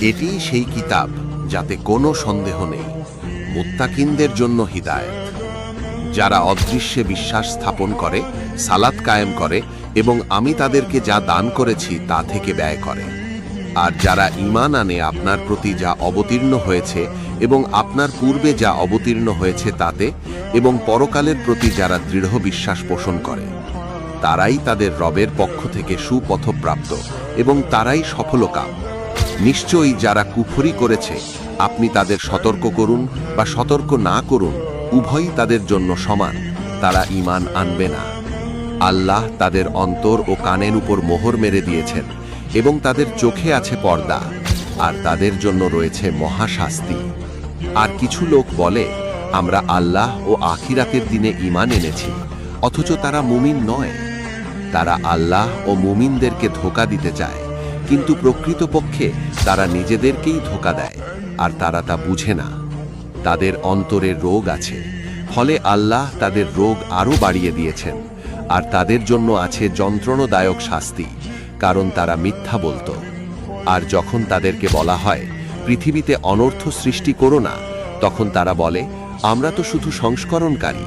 এটি সেই কিতাব যাতে কোনো সন্দেহ নেই। মুত্তাকিনদের জন্য হিদায়ত। যারা অদৃশ্যে বিশ্বাস স্থাপন করে, সালাত কায়েম করে এবং আমি তাদেরকে যা দান করেছি তা থেকে ব্যয় করে। আর যারা ঈমান আনে আপনার প্রতি যা অবতীর্ণ হয়েছে এবং আপনার পূর্বে যা অবতীর্ণ হয়েছে তাতে এবং পরকালের প্রতি যারা দৃঢ় বিশ্বাস পোষণ করে, তারাই তাদের রবের পক্ষ থেকে সুপথপ্রাপ্ত এবং তারাই সফলকাম। নিশ্চয়ই যারা কুফরি করেছে, আপনি তাদের সতর্ক করুন বা সতর্ক না করুন, উভয়ই তাদের জন্য সমান, তারা ঈমান আনবে না। আল্লাহ তাদের অন্তর ও কানের উপর মোহর মেরে দিয়েছেন এবং তাদের চোখে আছে পর্দা, আর তাদের জন্য রয়েছে মহাশাস্তি। আর কিছু লোক বলে, আমরা আল্লাহ ও আখিরাতের দিনে ঈমান এনেছি, অথচ তারা মুমিন নয়। তারা আল্লাহ ও মুমিনদেরকে ধোকা দিতে চায়। কিন্তু প্রকৃতপক্ষে তারা নিজেদেরকেই ধোকা দেয়, আর তারা তা বুঝে না। তাদের অন্তরে রোগ আছে, ফলে আল্লাহ তাদের রোগ আরও বাড়িয়ে দিয়েছেন, আর তাদের জন্য আছে যন্ত্রণাদায়ক শাস্তি, কারণ তারা মিথ্যা বলতো। আর যখন তাদেরকে বলা হয়, পৃথিবীতে অনর্থ সৃষ্টি করো না, তখন তারা বলে, আমরা তো শুধু সংস্করণকারী।